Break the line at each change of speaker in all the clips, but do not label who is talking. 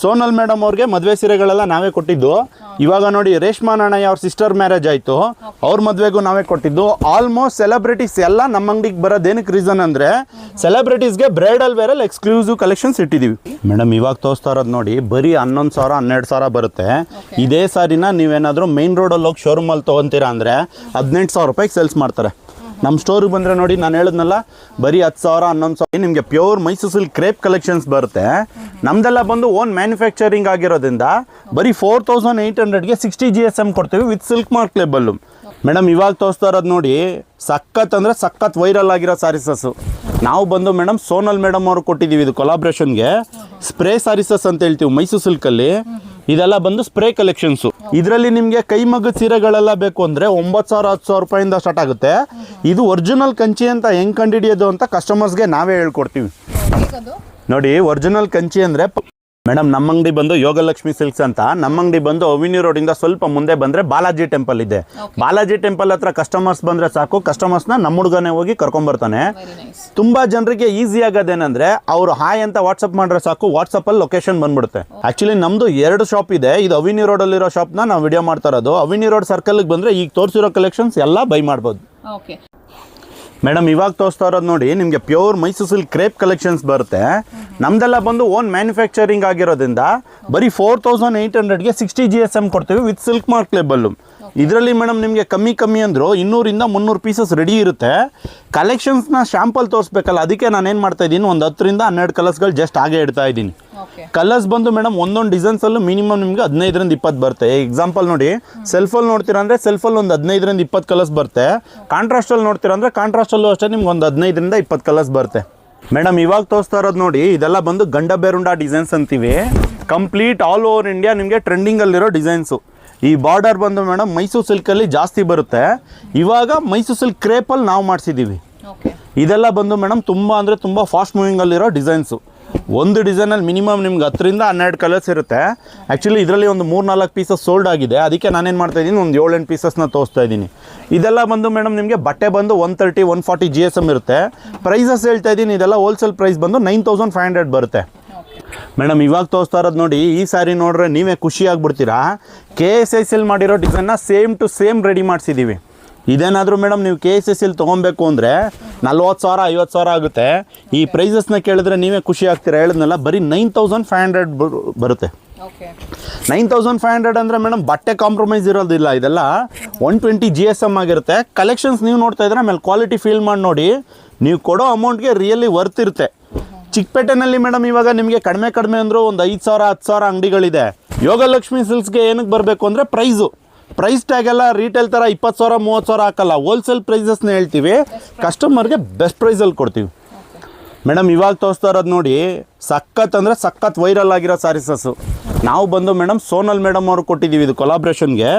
Sonal madam ಅವ್ರಿಗೆ ಮದುವೆ ಸೀರೆಗಳೆಲ್ಲ ನಾವೇ ಕೊಟ್ಟಿದ್ದು. ಇವಾಗ ನೋಡಿ ರೇಷ್ಮಾ ನಾಣಯ್ಯ ಅವ್ರ ಸಿಸ್ಟರ್ ಮ್ಯಾರೇಜ್ ಆಯಿತು. ಅವ್ರ ಮದುವೆಗೂ ನಾವೇ ಕೊಟ್ಟಿದ್ದು. ಆಲ್ಮೋಸ್ಟ್ ಸೆಲೆಬ್ರಿಟೀಸ್ ಎಲ್ಲ ನಮ್ಮ ಅಂಗಡಿಗೆ ಬರೋದೇನಕ್ಕೆ ರೀಸನ್ ಅಂದರೆ ಸೆಲೆಬ್ರಿಟೀಸ್ಗೆ ಬ್ರೈಡಲ್ ವೇರಲ್ಲಿ ಎಕ್ಸ್ಕ್ಲೂಸಿವ್ ಕಲೆಕ್ಷನ್ಸ್ ಇಟ್ಟಿದ್ದೀವಿ ಮೇಡಮ್ ಇವಾಗ ತೋರಿಸ್ತಾ ಇರೋದು ನೋಡಿ ಬರೀ ಹನ್ನೊಂದು ಸಾವಿರ ಹನ್ನೆರಡು ಸಾವಿರ ಬರುತ್ತೆ. ಇದೇ ಸಾರಿನ ನೀವೇನಾದರೂ ಮೈನ್ ರೋಡಲ್ಲಿ ಹೋಗಿ ಶೋರೂಮಲ್ಲಿ ತೊಗೊತೀರಾ ಅಂದರೆ ಹದಿನೆಂಟು ಸಾವಿರ ರೂಪಾಯಿಗೆ ಸೇಲ್ಸ್ ಮಾಡ್ತಾರೆ. ನಮ್ಮ ಸ್ಟೋರಿಗೆ ಬಂದರೆ ನೋಡಿ ನಾನು ಹೇಳಿದ್ನಲ್ಲ ಬರೀ ಹತ್ತು ಸಾವಿರ ಹನ್ನೊಂದು ಸಾವಿರ ನಿಮಗೆ pure Mysuru silk crepe collections ಬರುತ್ತೆ. ನಮ್ದೆಲ್ಲ ಬಂದು ಓನ್ ಮ್ಯಾನುಫ್ಯಾಕ್ಚರಿಂಗ್ ಆಗಿರೋದ್ರಿಂದ ಬರೀ ಫೋರ್ ತೌಸಂಡ್ ಏಯ್ಟ್ ಹಂಡ್ರೆಡ್ಗೆ ಸಿಕ್ಸ್ಟಿ ಜಿ ಎಸ್ ಎಂ ಕೊಡ್ತೀವಿ with silk mark label madam, ಇವಾಗ ತೋರಿಸ್ತಾ ಇರೋದು ನೋಡಿ, ಸಖತ್ ಅಂದರೆ ಸಖತ್ ವೈರಲ್ ಆಗಿರೋ ಸಾರೀಸಸ್ಸು ನಾವು ಬಂದು ಮೇಡಮ್, ಸೋನಲ್ ಮೇಡಮ್ ಅವ್ರು ಕೊಟ್ಟಿದ್ದೀವಿ ಇದು ಕೊಲಾಬ್ರೇಷನ್ಗೆ ಸ್ಪ್ರೇ ಸಾರೀಸಸ್ ಅಂತ ಹೇಳ್ತೀವಿ ಮೈಸೂರು ಸಿಲ್ಕಲ್ಲಿ ಇದೆಲ್ಲ ಬಂದು ಸ್ಪ್ರೇ ಕಲೆಕ್ಷನ್ಸು ಇದರಲ್ಲಿ ನಿಮಗೆ ಕೈ ಮಗ್ಗದ ಸೀರೆಗಳೆಲ್ಲ ಬೇಕು ಅಂದರೆ ಒಂಬತ್ತು ಸಾವಿರ ಹತ್ತು ಸಾವಿರ ರೂಪಾಯಿಂದ ಸ್ಟಾರ್ಟ್ ಆಗುತ್ತೆ. ಇದು ಒರಿಜಿನಲ್ ಕಂಚಿ ಅಂತ ಹೆಂಗೆ ಕಂಡುಹಿಡಿಯೋದು ಅಂತ ಕಸ್ಟಮರ್ಸ್ಗೆ ನಾವೇ ಹೇಳ್ಕೊಡ್ತೀವಿ. ನೋಡಿ ಒರಿಜಿನಲ್ ಕಂಚಿ ಅಂದರೆ ಮೇಡಮ್ ನಮ್ಮ ಅಂಗಡಿ ಬಂದು ಯೋಗಲಕ್ಷ್ಮಿ ಸಿಲ್ಕ್ಸ್ ಅಂತ. ನಮ್ಮ ಅಂಗಡಿ ಬಂದು ಅವಿನ್ಯೂ ರೋಡಿಂದ ಸ್ವಲ್ಪ ಮುಂದೆ ಬಂದರೆ ಬಾಲಾಜಿ ಟೆಂಪಲ್ ಇದೆ. ಬಾಲಾಜಿ ಟೆಂಪಲ್ ಹತ್ರ ಕಸ್ಟಮರ್ಸ್ ಬಂದರೆ ಸಾಕು. ಕಸ್ಟಮರ್ಸ್ನ ನಮ್ಮ ಹುಡುಗನೇ ಹೋಗಿ ಕರ್ಕೊಂಬರ್ತಾನೆ. ತುಂಬಾ ಜನರಿಗೆ ಈಸಿ ಆಗೋದೇನಂದ್ರೆ ಅವ್ರು ಹಾಯ್ ಅಂತ ವಾಟ್ಸಪ್ ಮಾಡಿದ್ರೆ ಸಾಕು. ವಾಟ್ಸಪ್ ಅಲ್ಲಿ ಲೊಕೇಶನ್ ಬಂದ್ಬಿಡುತ್ತೆ. ಆಕ್ಚುಲಿ ನಮ್ದು ಎರಡು ಶಾಪ್ ಇದೆ. ಇದು ಅವಿನ್ಯೂ ರೋಡ್ ಅಲ್ಲಿರೋ ಶಾಪ್ ನಾವು ವಿಡಿಯೋ ಮಾಡ್ತಾ ಇರೋದು. ಅವಿನ್ಯೂ ರೋಡ್ ಸರ್ಕಲ್ ಬಂದ್ರೆ ಈಗ ತೋರಿಸಿರೋ ಕಲೆಕ್ಷನ್ಸ್ ಎಲ್ಲ ಬೈ ಮಾಡ್ಬೋದು.
ಓಕೆ
ಮೇಡಮ್, ಇವಾಗ ತೋರಿಸ್ತಾ ಇರೋದು ನೋಡಿ, ನಿಮಗೆ pure Mysuru silk crepe collections ಬರುತ್ತೆ. ನಮ್ದೆಲ್ಲ ಬಂದು ಓನ್ ಮ್ಯಾನುಫ್ಯಾಕ್ಚರಿಂಗ್ ಆಗಿರೋದ್ರಿಂದ ಬರೀ ಫೋರ್ ತೌಸಂಡ್ ಏಯ್ಟ್ ಹಂಡ್ರೆಡ್ಗೆ ಸಿಕ್ಸ್ಟಿ ಜಿ ಎಸ್ ಎಂ ಕೊಡ್ತೀವಿ ವಿತ್ ಸಿಲ್ಕ್ ಮಾರ್ಕ್ ಲೇಬಲ್ಲು ಇದರಲ್ಲಿ ಮೇಡಮ್ ನಿಮಗೆ ಕಮ್ಮಿ ಕಮ್ಮಿ ಅಂದರು ಇನ್ನೂರಿಂದ ಮುನ್ನೂರು ಪೀಸಸ್ ರೆಡಿ ಇರುತ್ತೆ. ಕಲೆಕ್ಷನ್ಸ್ನ ಶ್ಯಾಂಪಲ್ ತೋರಿಸ್ಬೇಕಲ್ಲ ಅದಕ್ಕೆ ನಾನು ಏನು ಮಾಡ್ತಾ ಇದ್ದೀನಿ ಒಂದು ಹತ್ತರಿಂದ ಹನ್ನೆರಡು ಕಲರ್ಸ್ಗಳು ಜಸ್ಟ್ ಹಾಗೆ ಇಡ್ತಾ ಇದ್ದೀನಿ. ಕಲರ್ಸ್ ಬಂದು ಮೇಡಮ್ ಒಂದೊಂದು ಡಿಸೈನ್ಸಲ್ಲೂ ಮಿನಿಮಮ್ ನಿಮಗೆ ಹದಿನೈದರಿಂದ ಇಪ್ಪತ್ತು ಬರುತ್ತೆ. ಎಕ್ಸಾಂಪಲ್ ನೋಡಿ ಸೆಲ್ಫಲ್ಲಿ ನೋಡ್ತೀರಾ ಅಂದರೆ ಸೆಲ್ಫಲ್ಲಿ ಒಂದು ಹದಿನೈದರಿಂದ ಇಪ್ಪತ್ತು ಕಲರ್ಸ್ ಬರುತ್ತೆ. ಕಾಂಟ್ರಾಸ್ಟಲ್ಲಿ ನೋಡ್ತೀರಾ ಅಂದರೆ ಕಾಂಟ್ರಾಸ್ಟಲ್ಲೂ ಅಷ್ಟೇ ನಿಮ್ಗೆ ಒಂದು ಹದಿನೈದರಿಂದ ಇಪ್ಪತ್ತು ಕಲರ್ಸ್ ಬರುತ್ತೆ. ಮೇಡಮ್ ಇವಾಗ ತೋರಿಸ್ತಾ ಇರೋದು ನೋಡಿ ಇದೆಲ್ಲ ಬಂದು ಗಂಡ ಬೇರುಂಡ ಡಿಸೈನ್ಸ್ ಅಂತೀವಿ. ಕಂಪ್ಲೀಟ್ ಆಲ್ ಓವರ್ ಇಂಡಿಯಾ ನಿಮಗೆ ಟ್ರೆಂಡಿಂಗಲ್ಲಿರೋ ಡಿಸೈನ್ಸು ಈ ಬಾರ್ಡರ್ ಬಂದು ಮೇಡಮ್ ಮೈಸೂರು ಸಿಲ್ಕಲ್ಲಿ ಜಾಸ್ತಿ ಬರುತ್ತೆ. ಇವಾಗ ಮೈಸೂರು ಸಿಲ್ಕ್ ಕ್ರೇಪಲ್ಲಿ ನಾವು ಮಾಡಿಸಿದ್ದೀವಿ ಇದೆಲ್ಲ ಬಂದು ಮೇಡಮ್ ತುಂಬ ಅಂದರೆ ತುಂಬ ಫಾಸ್ಟ್ ಮೂವಿಂಗಲ್ಲಿರೋ ಡಿಸೈನ್ಸು ಒಂದು ಡಿಸೈನಲ್ಲಿ ಮಿನಿಮಮ್ ನಿಮ್ಗೆ ಹತ್ತರಿಂದ ಹನ್ನೆರಡು ಕಲರ್ಸ್ ಇರುತ್ತೆ. ಆ್ಯಕ್ಚುಲಿ ಇದರಲ್ಲಿ ಒಂದು ಮೂರು ನಾಲ್ಕು ಪೀಸಸ್ ಸೋಲ್ಡ್ ಆಗಿದೆ. ಅದಕ್ಕೆ ನಾನೇನು ಮಾಡ್ತಾ ಇದ್ದೀನಿ ಒಂದು ಏಳೆಂಟು ಪೀಸಸ್ನ ತೋರಿಸ್ತಾ ಇದ್ದೀನಿ. ಇದೆಲ್ಲ ಬಂದು ಮೇಡಮ್ ನಿಮಗೆ ಬಟ್ಟೆ ಬಂದು one thirty one forty G S M ಇರುತ್ತೆ. ಪ್ರೈಸಸ್ ಹೇಳ್ತಾ ಇದ್ದೀನಿ ಇದೆಲ್ಲ ಹೋಲ್ಸೇಲ್ ಪ್ರೈಸ್ ಬಂದು ನೈನ್ ತೌಸಂಡ್ ಫೈವ್ ಹಂಡ್ರೆಡ್ ಬರುತ್ತೆ. ಮೇಡಮ್ ಇವಾಗ ತೋರಿಸ್ತಾ ಇರೋದು ನೋಡಿ ಈ ಸಾರಿ ನೋಡ್ರೆ ನೀವೇ ಖುಷಿ ಆಗ್ಬಿಡ್ತೀರಾ ಕೆ ಎಸ್ ಎಸ್ ಎಲ್ ಮಾಡಿರೋ ಡಿಸೈನ್ನ ಸೇಮ್ ಟು ಸೇಮ್ ರೆಡಿ ಮಾಡಿಸಿದ್ದೀವಿ ಇದೇನಾದರೂ ಮೇಡಮ್ ನೀವು ಕೆ ಎಸ್ ಎಸ್ ಎಲ್ ತೊಗೊಬೇಕು ಅಂದರೆ ನಲ್ವತ್ತು ಸಾವಿರ ಐವತ್ತು ಸಾವಿರ ಆಗುತ್ತೆ. ಈ ಪ್ರೈಸಸ್ನ ಕೇಳಿದ್ರೆ ನೀವೇ ಖುಷಿ ಆಗ್ತೀರಾ? ಹೇಳಿದ್ನಲ್ಲ ಬರೀ ನೈನ್ ತೌಸಂಡ್ ಫೈವ್ ಹಂಡ್ರೆಡ್ ಬರುತ್ತೆ. ನೈನ್ ತೌಸಂಡ್ ಫೈವ್ ಹಂಡ್ರೆಡ್ ಅಂದರೆ ಮೇಡಮ್ ಬಟ್ಟೆ ಕಾಂಪ್ರಮೈಸ್ ಇರೋದಿಲ್ಲ ಇದೆಲ್ಲ one twenty G S M ಆಗಿರುತ್ತೆ. ಕಲೆಕ್ಷನ್ಸ್ ನೀವು ನೋಡ್ತಾ ಇದ್ರೆ ಆಮೇಲೆ ಕ್ವಾಲಿಟಿ ಫೀಲ್ ಮಾಡಿ ನೋಡಿ. ನೀವು ಕೊಡೋ ಅಮೌಂಟ್ಗೆ ರಿಯಲಿ ವರ್ತ್ ಇರುತ್ತೆ. ಚಿಕ್ಕಪೇಟೆನಲ್ಲಿ ಮೇಡಮ್, ಇವಾಗ ನಿಮಗೆ ಕಡಿಮೆ ಕಡಿಮೆ ಅಂದರೂ ಒಂದು ಐದು ಸಾವಿರ, ಹತ್ತು ಸಾವಿರ ಅಂಗಡಿಗಳಿದೆ. ಯೋಗಲಕ್ಷ್ಮಿ ಸಿಲ್ಸ್ಗೆ ಏನಕ್ಕೆ ಬರಬೇಕು ಅಂದರೆ ಪ್ರೈಸು ಪ್ರೈಸ್ ಟ್ಯಾಗ್ ಎಲ್ಲ ರೀಟೇಲ್ ಥರ ಇಪ್ಪತ್ತು ಸಾವಿರ, ಮೂವತ್ತು ಸಾವಿರ ಹಾಕಲ್ಲ. ಹೋಲ್ಸೇಲ್ ಪ್ರೈಸಸ್ನ ಹೇಳ್ತೀವಿ. ಕಸ್ಟಮರ್ಗೆ ಬೆಸ್ಟ್ ಪ್ರೈಸಲ್ಲಿ ಕೊಡ್ತೀವಿ. ಮೇಡಮ್, ಇವಾಗ ತೋರಿಸ್ತಾ ಇರೋದು ನೋಡಿ, ಸಖತ್ ಅಂದರೆ ಸಖತ್ ವೈರಲ್ ಆಗಿರೋ ಸಾರೀಸಸ್ಸು ನಾವು ಬಂದು ಮೇಡಮ್, ಸೋನಲ್ ಮೇಡಮ್ ಅವರು ಕೊಟ್ಟಿದ್ದೀವಿ ಇದು ಕೊಲಾಬ್ರೇಷನ್ಗೆ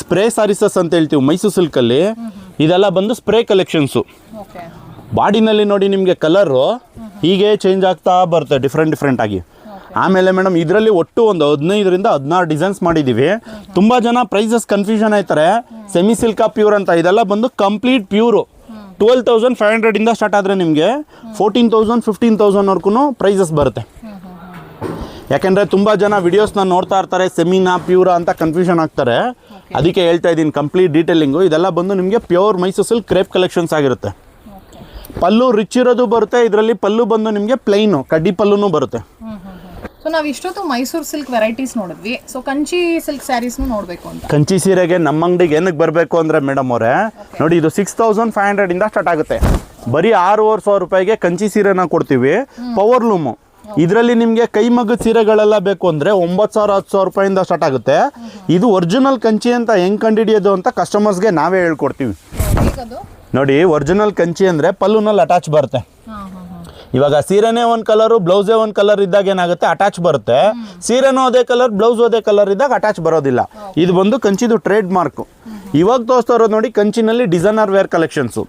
ಸ್ಪ್ರೇ ಸಾರೀಸಸ್ ಅಂತ ಹೇಳ್ತೀವಿ ಮೈಸೂರು ಸಿಲ್ಕಲ್ಲಿ ಇದೆಲ್ಲ ಬಂದು ಸ್ಪ್ರೇ ಕಲೆಕ್ಷನ್ಸು ಬಾಡಿನಲ್ಲಿ ನೋಡಿ ನಿಮಗೆ ಕಲರು ಹೀಗೆ ಚೇಂಜ್ ಆಗ್ತಾ ಬರುತ್ತೆ ಡಿಫ್ರೆಂಟ್ ಡಿಫ್ರೆಂಟ್ ಆಗಿ. ಆಮೇಲೆ ಮೇಡಮ್ ಇದರಲ್ಲಿ ಒಟ್ಟು ಒಂದು ಹದಿನೈದರಿಂದ ಹದಿನಾರು ಡಿಸೈನ್ಸ್ ಮಾಡಿದ್ದೀವಿ ತುಂಬ ಜನ ಪ್ರೈಸಸ್ ಕನ್ಫ್ಯೂಷನ್ ಆಯ್ತಾರೆ. ಸೆಮಿ ಸಿಲ್ಕಾ ಪ್ಯೂರ್ ಅಂತ ಇದೆಲ್ಲ ಬಂದು complete pure twelve thousand five ಹಂಡ್ರೆಡಿಂದ start ಆದರೆ ನಿಮಗೆ ಫೋರ್ಟೀನ್ ತೌಸಂಡ್ ಫಿಫ್ಟೀನ್ ತೌಸಂಡ್ವರೆಗೂ ಪ್ರೈಸಸ್ ಬರುತ್ತೆ. ಯಾಕೆಂದರೆ ತುಂಬ ಜನ ವಿಡಿಯೋಸ್ನ ನೋಡ್ತಾ ಇರ್ತಾರೆ ಸೆಮಿನಾ ಪ್ಯೂರಾ ಅಂತ ಕನ್ಫ್ಯೂಷನ್ ಆಗ್ತಾರೆ. ಅದಕ್ಕೆ ಹೇಳ್ತಾ ಇದ್ದೀನಿ ಕಂಪ್ಲೀಟ್ ಡೀಟೇಲಿಂಗು ಇದೆಲ್ಲ ಬಂದು ನಿಮಗೆ pure Mysuru silk crepe collections ಆಗಿರುತ್ತೆ. ಪಲ್ಲು ರಿಚ್ ಇರೋದು ಬರುತ್ತೆ ಇದರಲ್ಲಿ ಪಲ್ಲು ಬಂದು ನಿಮಗೆ ಪ್ಲೈನು ಕಡ್ಡಿ ಪಲ್ಲುನೂ ಬರುತ್ತೆ.
ಸೊ ನಾವು ಇಷ್ಟೊತ್ತು ಮೈಸೂರು ಸಿಲ್ಕ್ ವೆರೈಟೀಸ್ ನೋಡಿದ್ವಿ. ಸೊ ಕಂಚಿ ಸಿಲ್ಕ್ ಸ್ಯಾರೀಸ್ನು ನೋಡಬೇಕು ಅಂತ.
ಕಂಚಿ ಸೀರೆಗೆ ನಮ್ಮ ಅಂಗಡಿಗೆ ಏನಕ್ಕೆ ಬರಬೇಕು ಅಂದರೆ ಮೇಡಮ್ ಅವರೇ ನೋಡಿ ಇದು ಸಿಕ್ಸ್ ತೌಸಂಡ್ ಫೈವ್ ಹಂಡ್ರೆಡಿಂದ ಸ್ಟಾರ್ಟ್ ಆಗುತ್ತೆ. ಬರೀ ಆರೂವರೆ ಸಾವಿರ ರೂಪಾಯಿಗೆ ಕಂಚಿ ಸೀರೆನ ಕೊಡ್ತೀವಿ. ಪವರ್ ಲೂಮು ಇದರಲ್ಲಿ ನಿಮಗೆ ಕೈ ಮಗ್ಗದ ಸೀರೆಗಳೆಲ್ಲ ಬೇಕು ಅಂದರೆ ಒಂಬತ್ತು ಸಾವಿರ ಹತ್ತು ಸಾವಿರ ರೂಪಾಯಿಂದ ಸ್ಟಾರ್ಟ್ ಆಗುತ್ತೆ. ಇದು ಒರಿಜಿನಲ್ ಕಂಚಿ ಅಂತ ಹೆಂಗೆ ಕಂಡುಹಿಡಿಯೋದು ಅಂತ ಕಸ್ಟಮರ್ಸ್ಗೆ ನಾವೇ ಹೇಳ್ಕೊಡ್ತೀವಿ. ನೋಡಿ ಒರಿಜಿನಲ್ ಕಂಚಿ ಅಂದರೆ ಪಲ್ಲುನಲ್ಲಿ ಅಟ್ಯಾಚ್ ಬರುತ್ತೆ. ಇವಾಗ ಸೀರೆನೇ ಒಂದು ಕಲರು ಬ್ಲೌಸೇ ಒಂದು ಕಲರ್ ಇದ್ದಾಗ ಏನಾಗುತ್ತೆ? ಅಟ್ಯಾಚ್ ಬರುತ್ತೆ. ಸೀರೆನೂ ಅದೇ ಕಲರ್ ಬ್ಲೌಸ್ ಅದೇ ಕಲರ್ ಇದ್ದಾಗ ಅಟ್ಯಾಚ್ ಬರೋದಿಲ್ಲ. ಇದು ಬಂದು ಕಂಚಿದು ಟ್ರೇಡ್ ಮಾರ್ಕು ಇವಾಗ ತೋರಿಸ್ತಾ ಇರೋದು ನೋಡಿ ಕಂಚಿನಲ್ಲಿ ಡಿಸೈನರ್ ವೇರ್ ಕಲೆಕ್ಷನ್ಸು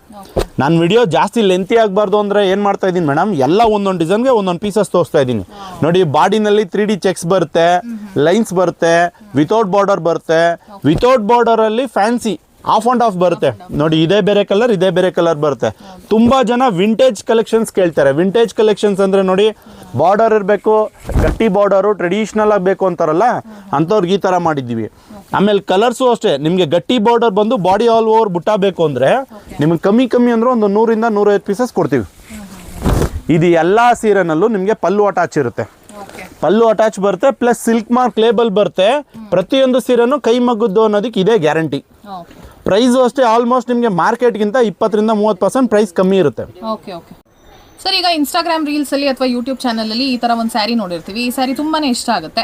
ನಾನು ವಿಡಿಯೋ ಜಾಸ್ತಿ ಲೆಂತಿ ಆಗಬಾರ್ದು ಅಂದರೆ ಏನು ಮಾಡ್ತಾ ಇದ್ದೀನಿ ಮೇಡಮ್ ಎಲ್ಲ ಒಂದೊಂದು ಡಿಸೈನ್ಗೆ ಒಂದೊಂದು ಪೀಸಸ್ ತೋರಿಸ್ತಾ ಇದ್ದೀನಿ. ನೋಡಿ ಬಾಡಿನಲ್ಲಿ ತ್ರೀ ಡಿ ಚೆಕ್ಸ್ ಬರುತ್ತೆ ಲೈನ್ಸ್ ಬರುತ್ತೆ ವಿತೌಟ್ ಬಾರ್ಡರ್ ಬರುತ್ತೆ. ವಿತೌಟ್ ಬಾರ್ಡರಲ್ಲಿ ಫ್ಯಾನ್ಸಿ ಆಫ್ ಅಂಡ್ ಆಫ್ ಬರುತ್ತೆ. ನೋಡಿ ಇದೇ ಬೇರೆ ಕಲರ್ ಇದೇ ಬೇರೆ ಕಲರ್ ಬರುತ್ತೆ. ತುಂಬಾ ಜನ ವಿಂಟೇಜ್ ಕಲೆಕ್ಷನ್ಸ್ ಕೇಳ್ತಾರೆ. ವಿಂಟೇಜ್ ಕಲೆಕ್ಷನ್ಸ್ ಅಂದ್ರೆ ನೋಡಿ ಬಾರ್ಡರ್ ಇರಬೇಕು ಗಟ್ಟಿ ಬಾರ್ಡರು ಟ್ರೆಡಿಷನಲ್ ಆಗಬೇಕು ಅಂತಾರಲ್ಲ ಅಂಥವ್ರಿಗೆ ಈ ಥರ ಮಾಡಿದ್ದೀವಿ. ಆಮೇಲೆ ಕಲರ್ಸು ಅಷ್ಟೇ ನಿಮಗೆ ಗಟ್ಟಿ ಬಾರ್ಡರ್ ಬಂದು ಬಾಡಿ ಆಲ್ ಓವರ್ ಬುಟ್ಟ ಬೇಕು ಅಂದರೆ ನಿಮಗೆ ಕಮ್ಮಿ ಕಮ್ಮಿ ಅಂದ್ರೆ ಒಂದು ನೂರಿಂದ ನೂರೈವತ್ತು ಪೀಸಸ್ ಕೊಡ್ತೀವಿ. ಇದು ಎಲ್ಲ ಸೀರೆನಲ್ಲೂ ನಿಮಗೆ ಪಲ್ಲು ಅಟ್ಯಾಚ್ ಇರುತ್ತೆ. ಪಲ್ಲು ಅಟ್ಯಾಚ್ ಬರುತ್ತೆ ಪ್ಲಸ್ ಸಿಲ್ಕ್ ಮಾರ್ಕ್ ಲೇಬಲ್ ಬರುತ್ತೆ. ಪ್ರತಿಯೊಂದು ಸೀರೆನೂ ಕೈ ಮಗ್ಗದ್ದು ಅನ್ನೋದಕ್ಕೆ ಇದೇ ಗ್ಯಾರಂಟಿ ಪ್ರೈಸು ಅಷ್ಟೇ ಆಲ್ಮೋಸ್ಟ್ ನಿಮಗೆ ಮಾರ್ಕೆಟ್ಗಿಂತ ಇಪ್ಪತ್ತರಿಂದ ಮೂವತ್ತು ಪರ್ಸೆಂಟ್ ಪ್ರೈಸ್ ಕಮ್ಮಿ ಇರುತ್ತೆ.
ಓಕೆ ಓಕೆ ಸರ್, ಈಗ ಇನ್ಸ್ಟಾಗ್ರಾಮ್ ರೀಲ್ಸ್ ಅಲ್ಲಿ ಅಥವಾ ಯೂಟ್ಯೂಬ್ ಚಾನಲ್ ಅಲ್ಲಿ ಈ ತರ ಒಂದು ಸ್ಯಾರಿ ನೋಡಿರ್ತೀವಿ. ಈ ಸ್ಯಾರಿ ತುಂಬಾನೇ ಇಷ್ಟ ಆಗುತ್ತೆ.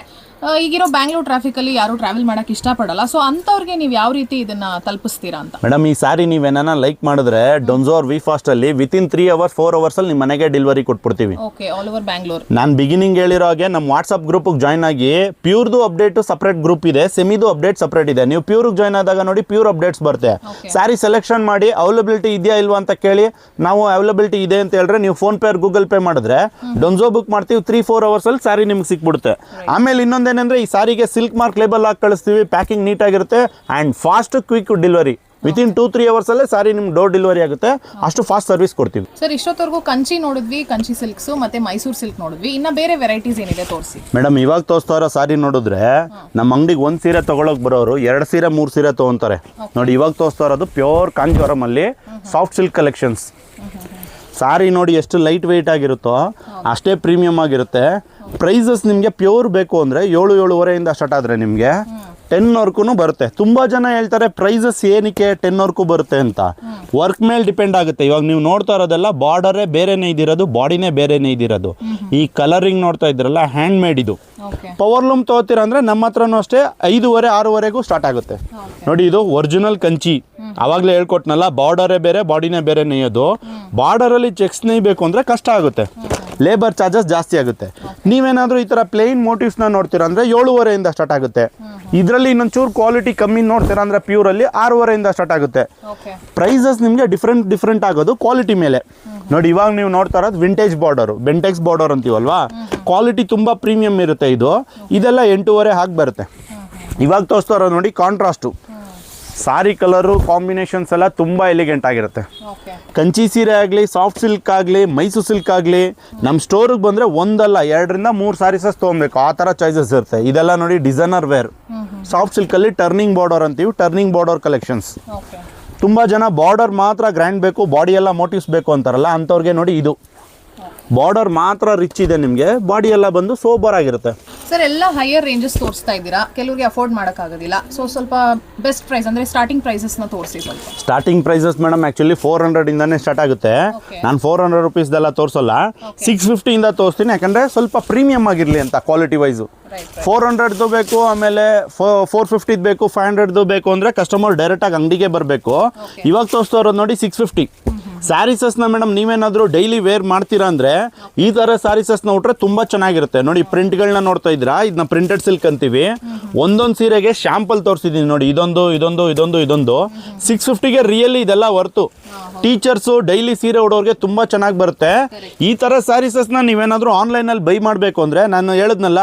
ಈಗಿರೋ ಬ್ಯಾಂಗ್ಳೂರ್ ಟ್ರಾಫಿಕ್ ಅಲ್ಲಿ ಯಾರು ಟ್ರಾವೆಲ್ ಮಾಡಕ್ ಇಷ್ಟಪಡಲ್ಲ. ಸೊ ಅಂತವ್ರಿಗೆ ನೀವು ಯಾವ ರೀತಿ ಇದನ್ನ ತಲುಪಿಸ್ತೀರಾ ಅಂತ?
ಮೇಡಮ್ ಈ ಸಾರಿ ನೀವೇನ ಲೈಕ್ ಮಾಡಿದ್ರೆ ಡೊನ್ಸೋರ್ ವಿ ಫಾಸ್ಟ್ ಅಲ್ಲಿ within three hours four hours ಅಲ್ಲಿ ನಿಮ್ಮ ಮನೆಗೆ ಡೆಲಿವರಿ ಕೊಟ್ಬಿಡ್ತೀವಿ.
ಓಕೆ ಆಲ್ ಓವರ್ ಬ್ಯಾಂಗ್ಳೂರ್
ನಾನು ಬಿಗಿನಿಂಗ್ ಹೇಳಿರೋ ಹಾಗೆ ನಮ್ಮ ವಾಟ್ಸ್ಆಪ್ ಗ್ರೂಪ್ ಜಾಯ್ನ್ ಆಗಿ ಪ್ಯೂರ್ದು ಅಪ್ಡೇಟ್ ಸಪ್ರೇಟ್ ಗ್ರೂಪ್ ಇದೆ ಸೆಮಿದು ಅಪ್ಡೇಟ್ ಸಪ್ರೇಟ್ ಇದೆ. ನೀವು ಪ್ಯೂರ್ ಜಾಯ್ನ್ ಆದಾಗ ನೋಡಿ ಪ್ಯೂರ್ ಅಪ್ಡೇಟ್ಸ್ ಬರುತ್ತೆ. ಸ್ಯಾರಿ ಸೆಲೆಕ್ಷನ್ ಮಾಡಿ ಅವೈಲಬಿಲಿಟಿ ಇದೆಯಾ ಇಲ್ವಾ ಅಂತ ಕೇಳಿ ನಾವು ಅವೈಲಬಿಲಿಟಿ ಇದೆ ಅಂತ ಹೇಳಿದ್ರೆ ನೀವು ಫೋನ್ ಪೇ ಗೂಗಲ್ ಪೇ ಮಾಡಿದ್ರೆ ಡೊನ್ಸೋ ಬುಕ್ ಮಾಡ್ತೀವಿ ತ್ರೀ ಫೋರ್ ಅವರ್ಸ್ ಅಲ್ಲಿ ಸ್ಯಾರಿ ನಿಮ್ಗೆ ಸಿಕ್ಬಿಡುತ್ತೆ. ಆಮೇಲೆ ಇನ್ನೊಂದೇನೆಂದ್ರೆ ಈ ಸಾರಿಗೆ ಸಿಲ್ಕ್ ಮಾರ್ಕ್ ಲೇಬಲ್ ಹಾಕಿ ಕಳಿಸ್ತೀವಿ packing ನೀಟಾಗಿರುತ್ತೆ and fast quick delivery within two three ಅವರ್ಸಲ್ಲೇ sari ನಿಮ್ಗೆ ಡೋರ್ ಡೆಲಿವರಿ ಆಗುತ್ತೆ. ಅಷ್ಟು ಫಾಸ್ಟ್ ಸರ್ವಿಸ್ ಕೊಡ್ತೀವಿ.
ಸರ್ ಇಷ್ಟೊತ್ತವರೆಗೂ ಕಂಚಿ ನೋಡಿದ್ವಿ ಕಂಚಿ ಸಿಲ್ಕ್ಸ್ ಮತ್ತೆ ಮೈಸೂರು ಸಿಲ್ಕ್ ನೋಡಿದ್ವಿ. ಇನ್ನ ಬೇರೆ ವೆರೈಟೀಸ್ ಏನಿದೆ ತೋರಿಸಿ.
ಮೇಡಮ್ ಇವಾಗ ತೋರಿಸ್ತಾ ಇರೋ ಸಾರಿ ನೋಡಿದ್ರೆ ನಮ್ಮ ಅಂಗಡಿಗೆ ಒಂದು ಸೀರೆ ತಗೊಳಕ್ ಬರೋರು ಎರಡು ಸೀರೆ ಮೂರು ಸೀರೆ ತೊಗೊಂತಾರೆ. ನೋಡಿ ಇವಾಗ ತೋರಿಸ್ತಾ ಇರೋದು ಪ್ಯೂರ್ ಕಾಂಜೀವರಂ ಅಲ್ಲಿ ಸಾಫ್ಟ್ ಸಿಲ್ಕ್ ಕಲೆಕ್ಷನ್ಸ್ ಸಾರಿ ನೋಡಿ ಎಷ್ಟು ಲೈಟ್ ವೆಯ್ಟ್ ಆಗಿರುತ್ತೋ ಅಷ್ಟೇ ಪ್ರೀಮಿಯಮ್ ಆಗಿರುತ್ತೆ. ಪ್ರೈಸಸ್ ನಿಮಗೆ ಪ್ಯೂರ್ ಬೇಕು ಅಂದರೆ ಏಳು ಏಳುವರೆಯಿಂದ ಸ್ಟಾರ್ಟ್ ಆದರೆ ನಿಮಗೆ. ಟೆನ್ವರೆಗೂ ಬರುತ್ತೆ. ತುಂಬ ಜನ ಹೇಳ್ತಾರೆ ಪ್ರೈಸಸ್ ಏನಕ್ಕೆ ಟೆನ್ವರೆಗೂ ಬರುತ್ತೆ ಅಂತ? ವರ್ಕ್ ಮೇಲೆ ಡಿಪೆಂಡ್ ಆಗುತ್ತೆ. ಇವಾಗ ನೀವು ನೋಡ್ತಾ ಇರೋದೆಲ್ಲ ಬಾರ್ಡರೇ ಬೇರೆನೇ ಇದಿರೋದು ಬಾಡಿನೇ ಬೇರೆನೇ ಇದಿರೋದು. ಈ ಕಲರಿಂಗ್ ನೋಡ್ತಾ ಇದ್ರಲ್ಲ ಹ್ಯಾಂಡ್ ಮೇಡ್ ಇದು ಪವರ್ ಲೂಮ್ ತಗೋತೀರ ಅಂದ್ರೆ ನಮ್ಮ ಹತ್ರನೂ ಅಷ್ಟೇ ಐದೂವರೆ ಆರೂವರೆಗೂ ಸ್ಟಾರ್ಟ್ ಆಗುತ್ತೆ. ನೋಡಿ ಇದು ಒರಿಜಿನಲ್ ಕಂಚಿ. ಅವಾಗಲೇ ಹೇಳ್ಕೊಟ್ನಲ್ಲ ಬಾರ್ಡರೇ ಬೇರೆ ಬಾಡಿನೇ ಬೇರೆ ನೇಯೋದು ಬಾರ್ಡರಲ್ಲಿ ಚೆಕ್ಸ್ ನೇಯ್ಬೇಕು ಅಂದರೆ ಕಷ್ಟ ಆಗುತ್ತೆ. ಲೇಬರ್ ಚಾರ್ಜಸ್ ಜಾಸ್ತಿ ಆಗುತ್ತೆ. ನೀವೇನಾದರೂ ಈ ಥರ ಪ್ಲೇನ್ ಮೋಟಿವ್ಸ್ನ ನೋಡ್ತೀರಾ ಅಂದರೆ ಏಳುವರೆಯಿಂದ ಸ್ಟಾರ್ಟ್ ಆಗುತ್ತೆ. ಇದರಲ್ಲಿ ಇನ್ನೊಂಚೂರು ಕ್ವಾಲಿಟಿ ಕಮ್ಮಿ ನೋಡ್ತೀರಾ ಅಂದರೆ ಪ್ಯೂರಲ್ಲಿ ಆರೂವರೆಯಿಂದ ಸ್ಟಾರ್ಟ್ ಆಗುತ್ತೆ. ಪ್ರೈಸಸ್ ನಿಮಗೆ ಡಿಫ್ರೆಂಟ್ ಡಿಫ್ರೆಂಟ್ ಆಗೋದು ಕ್ವಾಲಿಟಿ ಮೇಲೆ. ನೋಡಿ ಇವಾಗ ನೀವು ನೋಡ್ತಾ ಇರೋದು ವಿಂಟೇಜ್ ಬಾರ್ಡರು ಬೆಂಟೆಕ್ಸ್ ಬಾರ್ಡರ್ ಅಂತೀವಲ್ವಾ? ಕ್ವಾಲಿಟಿ ತುಂಬ ಪ್ರೀಮಿಯಂ ಇರುತ್ತೆ ಇದು. ಇದೆಲ್ಲ ಎಂಟೂವರೆ ಹಾಕಿ ಬರುತ್ತೆ. ಇವಾಗ ತೋರಿಸ್ತಾ ಇರೋದು ನೋಡಿ ಕಾಂಟ್ರಾಸ್ಟು ಸಾರಿ ಕಲರು ಕಾಂಬಿನೇಷನ್ಸ್ ಎಲ್ಲ ತುಂಬ ಎಲಿಗೆಂಟ್ ಆಗಿರುತ್ತೆ. ಕಂಚಿ ಸೀರೆ ಆಗಲಿ ಸಾಫ್ಟ್ ಸಿಲ್ಕ್ ಆಗಲಿ ಮೈಸೂರು ಸಿಲ್ಕ್ ಆಗಲಿ ನಮ್ಮ ಸ್ಟೋರಿಗೆ ಬಂದರೆ ಒಂದಲ್ಲ ಎರಡರಿಂದ ಮೂರು ಸಾರೀಸಸ್ ತೊಗೊಬೇಕು. ಆ ಥರ ಚಾಯ್ಸಸ್ ಇರುತ್ತೆ. ಇದೆಲ್ಲ ನೋಡಿ ಡಿಸೈನರ್ ವೇರ್ ಸಾಫ್ಟ್ ಸಿಲ್ಕಲ್ಲಿ ಟರ್ನಿಂಗ್ ಬಾರ್ಡರ್ ಅಂತೀವಿ ಟರ್ನಿಂಗ್ ಬಾರ್ಡರ್ ಕಲೆಕ್ಷನ್ಸ್ ತುಂಬ ಜನ ಬಾರ್ಡರ್ ಮಾತ್ರ ಗ್ರ್ಯಾಂಡ್ ಬೇಕು ಬಾಡಿ ಎಲ್ಲ ಮೋಟಿವ್ಸ್ ಬೇಕು ಅಂತಾರಲ್ಲ ಅಂಥವ್ರಿಗೆ ನೋಡಿ ಇದು. ಬಾರ್ಡರ್ ಮಾತ್ರ ರಿಚ್ ಇದೆ ನಿಮಗೆ ಬಾಡಿ ಎಲ್ಲ ಬಂದು ಸೋಬರ್ ಆಗಿರುತ್ತೆ.
ಸರ್ ಎಲ್ಲ ಹೈಯರ್ ರೇಂಜಸ್ ತೋರಿಸ್ತಾ ಇದ್ದೀರಾ? ಕೆಲವರಿಗೆ ಅಫೋರ್ಡ್ ಮಾಡೋಕ್ಕಾಗೋದಿಲ್ಲ. ಸೊ ಸ್ವಲ್ಪ ಬೆಸ್ಟ್ ಪ್ರೈಸ್ ಅಂದರೆ ಸ್ಟಾರ್ಟಿಂಗ್ ಪ್ರೈಸಸ್ನ ತೋರಿಸಿ ಸ್ವಲ್ಪ.
Starting prices madam actually four ಇಂದನೇ start ಆಗುತ್ತೆ.
Okay.
ನಾನು ಫೋರ್ ಹಂಡ್ರೆಡ್ ರುಪೀಸ್ದೆಲ್ಲ ತೋರಿಸಲ್ಲ. ಸಿಕ್ಸ್ ಫಿಫ್ಟಿಯಿಂದ ತೋರಿಸ್ತೀನಿ. ಯಾಕಂದರೆ ಸ್ವಲ್ಪ ಪ್ರೀಮಿಯಮ್ ಆಗಿರಲಿ ಅಂತ ಕ್ವಾಲಿಟಿ ವೈಸು ಫೋರ್ ಹಂಡ್ರೆಡ್ದು ಬೇಕು ಆಮೇಲೆ ಫೋರ್ ಫಿಫ್ಟಿದು ಬೇಕು ಫೈವ್ ಹಂಡ್ರೆಡ್ದು ಬೇಕು ಅಂದರೆ ಕಸ್ಟಮರ್ ಡೈರೆಕ್ಟಾಗಿ ಅಂಗಡಿಗೆ ಬರಬೇಕು. ಇವಾಗ ತೋರಿಸ್ತಾ ಇರೋದು ನೋಡಿ ಸಿಕ್ಸ್ ಫಿಫ್ಟಿ ಸ್ಯಾರೀಸಸ್ನ ಮೇಡಮ್ ನೀವೇನಾದರೂ ಡೈಲಿ ವೇರ್ ಮಾಡ್ತೀರಾ ಅಂದರೆ ಈ ಥರ ಸ್ಯಾರೀಸಸ್ನ ಉಟ್ರೆ ತುಂಬ ಚೆನ್ನಾಗಿರುತ್ತೆ. ನೋಡಿ ಪ್ರಿಂಟ್ಗಳನ್ನ ನೋಡ್ತಾ ಇದ್ದೀರಾ? ಇದನ್ನ ಪ್ರಿಂಟೆಡ್ ಸಿಲ್ಕ್ ಅಂತೀವಿ. ಒಂದೊಂದು ಸೀರೆಗೆ ಶ್ಯಾಂಪಲ್ ತೋರಿಸಿದ್ದೀನಿ ನೋಡಿ ಇದೊಂದು ಇದೊಂದು ಇದೊಂದು ಇದೊಂದು. ಸಿಕ್ಸ್ ಫಿಫ್ಟಿಗೆ ರಿಯಲಿ ಇದೆಲ್ಲ ವರ್ತು ಟೀಚರ್ಸು ಡೈಲಿ ಸೀರೆ ಉಡೋರಿಗೆ ತುಂಬ ಚೆನ್ನಾಗಿ ಬರುತ್ತೆ. ಈ ಥರ ಸ್ಯಾರೀಸಸ್ನ ನೀವೇನಾದರೂ ಆನ್ಲೈನಲ್ಲಿ ಬೈ ಮಾಡಬೇಕು ಅಂದರೆ ನಾನು ಹೇಳಿದ್ನಲ್ಲ